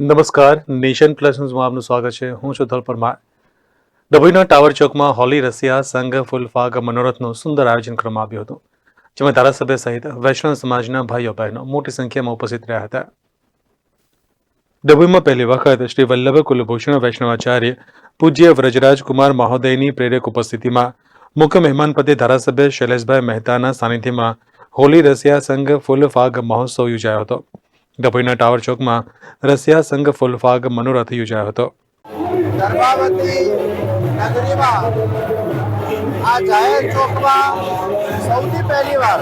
નમસ્કાર, nation plus ન્યૂઝમાં આપનું સ્વાગત છે. હું છું ધલ પરમાર. ડભોઈના ટાવર ચોકમાં હોલી રસિયા સંઘ ફૂલફાગ મનોરથનું સુંદર આયોજન કરવામાં આવ્યું હતું, જેમાં ધારાસભ્ય સહિત વૈષ્ણવ સમાજના ભાઈઓ બહેનો મોટી સંખ્યામાં ઉપસ્થિત રહ્યા હતા. ડભોઈમાં પહેલી વખત શ્રી વલ્લભ કુલભૂષણ વૈષ્ણવાચાર્ય પૂજ્ય વ્રજરાજ કુમાર મહોદયની પ્રેરક ઉપસ્થિતિમાં મુખ્ય મહેમાન પદે ધારાસભ્ય શૈલેષભાઈ મહેતાના સાનિધ્યમાં હોલી રસિયા સંઘ ફૂલફાગ મહોત્સવ યોજાયો હતો. ડભોઈના ટાવર ચોકમાં રસિયા સંઘ ફૂલફાગ મનોરથ યોજાયો હતો. આ જાહેર ચોકમાં સૌથી પહેલી વાર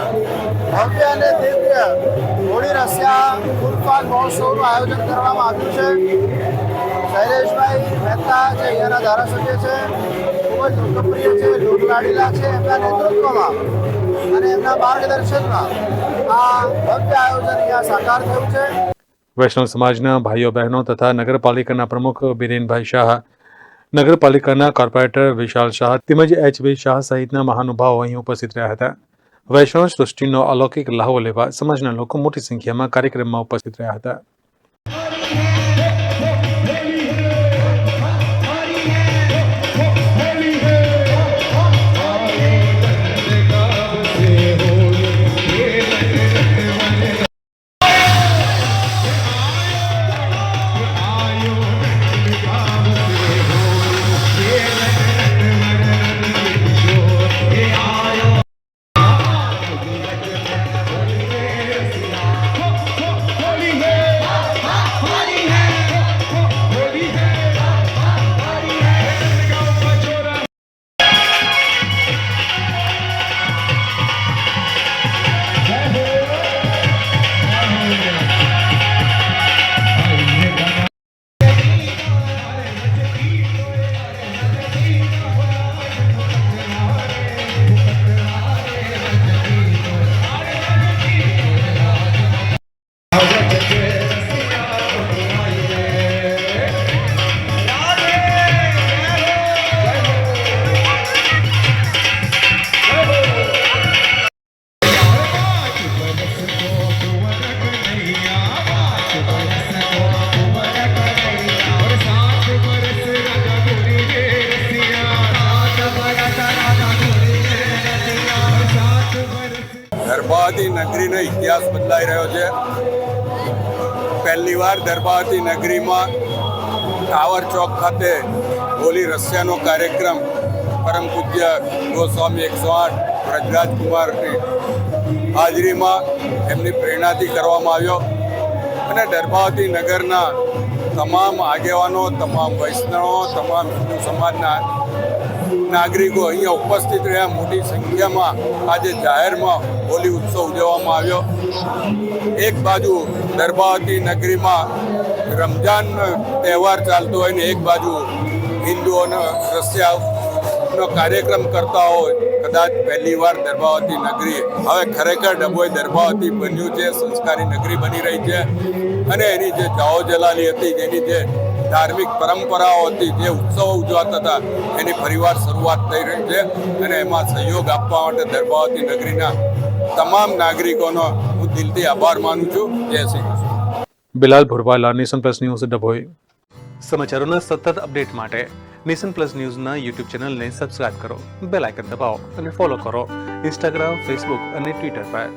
ભવ્ય અને દિવ્ય હોળી રસિયા ફૂલપાલ મહોત્સવનું આયોજન કરવામાં આવ્યું છે. શૈલેષભાઈ મહેતા જે અહીંયાના ધારાસભ્ય છે, ખૂબ જ લોકપ્રિય છે, લોકલાડીલા છે એમના નેતૃત્વમાં અને એમના માર્ગદર્શનમાં આ ભવ્ય આયોજન અહીંયા સાકાર થયું છે. વૈષ્ણવ સમાજના ભાઈઓ બહેનો તથા નગરપાલિકાના પ્રમુખ બિરેનભાઈ શાહ, નગરપાલિકાના કોર્પોરેટર વિશાલ શાહ તેમજ એચબી શાહ સહિતના મહાનુભાવો અહીં ઉપસ્થિત રહ્યા હતા. વૈષ્ણવ સૃષ્ટિનો અલૌકિક લાહવો લેવા સમાજના લોકો મોટી સંખ્યામાં કાર્યક્રમમાં ઉપસ્થિત રહ્યા હતા. દરબાવતી નગરીનો ઇતિહાસ બદલાઈ રહ્યો છે. પહેલીવાર દરબાવતી નગરીમાં ટાવર ચોક ખાતે હોલી રસિયાનો કાર્યક્રમ પરમ પૂજ્ય ગોસ્વામી એકસો આઠ વ્રજરાજકુમારની હાજરીમાં એમની પ્રેરણાથી કરવામાં આવ્યો અને દરબાવતી નગરના તમામ આગેવાનો, તમામ વૈષ્ણવો, તમામ હિન્દુ સમાજના નાગરિકો અહીંયા ઉપસ્થિત રહ્યા. મોટી સંખ્યામાં આજે જાહેરમાં હોલી ઉત્સવ ઉજવવામાં આવ્યો. એક બાજુ દરબાવતી નગરીમાં રમજાન તહેવાર ચાલતો હોય ને એક બાજુ હિન્દુઓનો રસ્યાનો કાર્યક્રમ કરતા હોય, કદાચ પહેલી વાર દરબાવતી નગરી. હવે ખરેખર ડભોઈ દરબાવતી બન્યું છે, સંસ્કારી નગરી બની રહી છે. અને એની જે જાઓ જલાલી હતી, જેની જે ધાર્મિક પરંપરાઓ હતી જે ઉત્સવો ઉજવાતા હતા એની ફરીવાર શરૂઆત થઈ રહી છે અને એમાં સહયોગ આપવા માટે ધર્માવતી નગરીના તમામ નાગરિકોનો હું દિલથી આભાર માનું છું. જય Shri Krishna. Bilal Bhurwala nation plus news Dabhoi. સમાચારોના સતત અપડેટ માટે નેશન પ્લસ ન્યૂઝના યુટ્યુબ ચેનલને સબસ્ક્રાઇબ કરો બેલ આઇકન દબાવો અને ફોલો કરો ઇન્સ્ટાગ્રામ ફેસબુક અને ટ્વિટર પર.